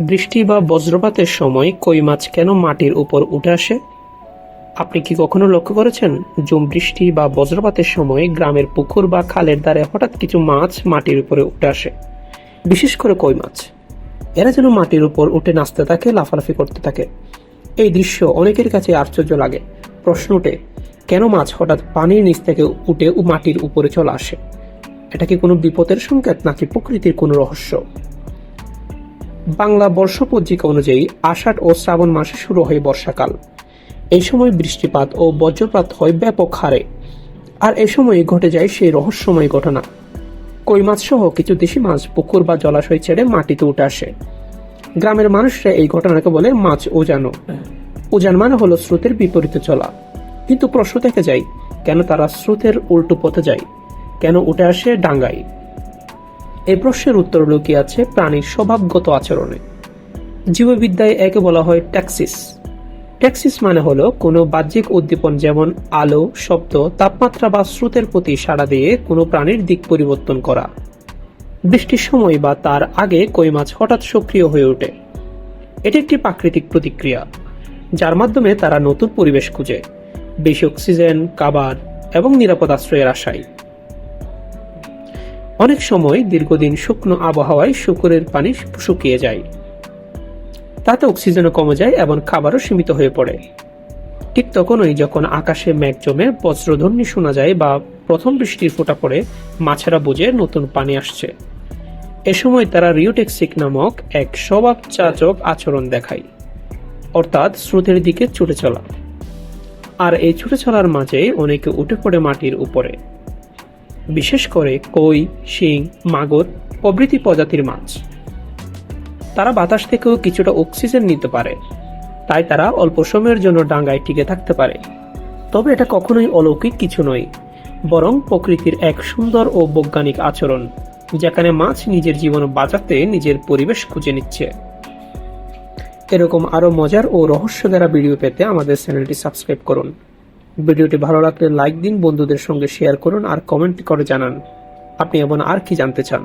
বৃষ্টি বা বজ্রপাতের সময় কই মাছ কেন মাটির উপর উঠে আসে? আপনি কি কখনো লক্ষ্য করেছেন জুম বৃষ্টি বা বজ্রপাতের সময় গ্রামের পুকুর বা খালের দ্বারে হঠাৎ কিছু মাছ মাটির উপরে উঠে আসে? বিশেষ করে কই মাছ। এরা যেন মাটির উপর উঠে নাচতে থাকে, লাফালাফি করতে থাকে। এই দৃশ্য অনেকের কাছে আশ্চর্য লাগে। প্রশ্ন ওঠে, কেন মাছ হঠাৎ পানির নিচ থেকে উঠে মাটির উপরে চলে আসে? এটা কি কোনো বিপদের সংকেত নাকি প্রকৃতির কোনো রহস্য? বাংলা বর্ষ পঞ্জিকা অনুযায়ী আষাঢ় ও শ্রাবণ মাসে শুরু হয় বর্ষাকাল। এই সময় বৃষ্টিপাত ও বজ্রপাত হয় ব্যাপক হারে। আর এ সময় ঘটে যায় সেই রহস্যময় ঘটনা। কই মাছ সহ কিছু দেশি মাছ পুকুর বা জলাশয় ছেড়ে মাটিতে উঠে আসে। গ্রামের মানুষরা এই ঘটনাকে বলে মাছ ওজানো উজান মানে হলো স্রোতের বিপরীতে চলা। কিন্তু প্রশ্ন থেকে যায়, কেন তারা স্রোতের উল্টো পথে যায়? কেন উঠে আসে ডাঙ্গায়? এই প্রশ্নের উত্তর লুকিয়ে আছে? প্রাণীর স্বভাবগত আচরণে। জীববিদ্যায় একে বলা হয় ট্যাক্সিস। ট্যাক্সিস মানে হলো কোনো বাহ্যিক উদ্দীপন যেমন আলো, শব্দ, তাপমাত্রা বা স্রোতের প্রতি সাড়া দিয়ে কোনো প্রাণীর দিক পরিবর্তন করা। বৃষ্টির সময় বা তার আগে কই মাছ হঠাৎ সক্রিয় হয়ে ওঠে। এটি একটি প্রাকৃতিক প্রতিক্রিয়া, যার মাধ্যমে তারা নতুন পরিবেশ খুঁজে। বেশি অক্সিজেন কাবার এবং নিরাপদ আশ্রয়ের আশায়। অনেক সময় দীর্ঘদিন শুকনো আবহাওয়ায় শুকুরের পানি শুকিয়ে যায়। তাতে অক্সিজেনও কমে যায় এবং খাবারও সীমিত হয়ে পড়ে। ঠিক তখনই যখন আকাশে মেঘ জমে বজ্রধ্বনি শোনা যায় বা প্রথম বৃষ্টির ফোঁটা পড়ে, মাছেরা বুঝে নতুন পানি আসছে। এ সময় তারা রিওটেক্সিক নামক এক স্বভাবচাচক আচরণ দেখায়। অর্থাৎ স্রোতের দিকে ছুটে চলা। আর এই ছুটে চলার মাঝে অনেকে উঠে পড়ে মাটির উপরে। বিশেষ করে কই, শিং, মাগুর, প্রভৃতি প্রজাতির মাছ। তারা বাতাস থেকেও কিছুটা অক্সিজেন নিতে পারে। তাই তারা অল্প সময়ের জন্য ডাঙ্গায় টিকে থাকতে পারে। তবে এটা কখনোই অলৌকিক কিছু নয়, বরং প্রকৃতির এক সুন্দর ও বৈজ্ঞানিক আচরণ, যেখানে মাছ নিজের জীবন বাঁচাতে নিজের পরিবেশ খুঁজে নিচ্ছে। এরকম আরও মজার ও রহস্যধারা ভিডিও পেতে আমাদের চ্যানেলটি সাবস্ক্রাইব করুন। ভিডিওটি ভালো লাগলে লাইক দিন, বন্ধুদের সঙ্গে শেয়ার করুন আর কমেন্ট করে জানান। আপনি এমন আর কি জানতে চান?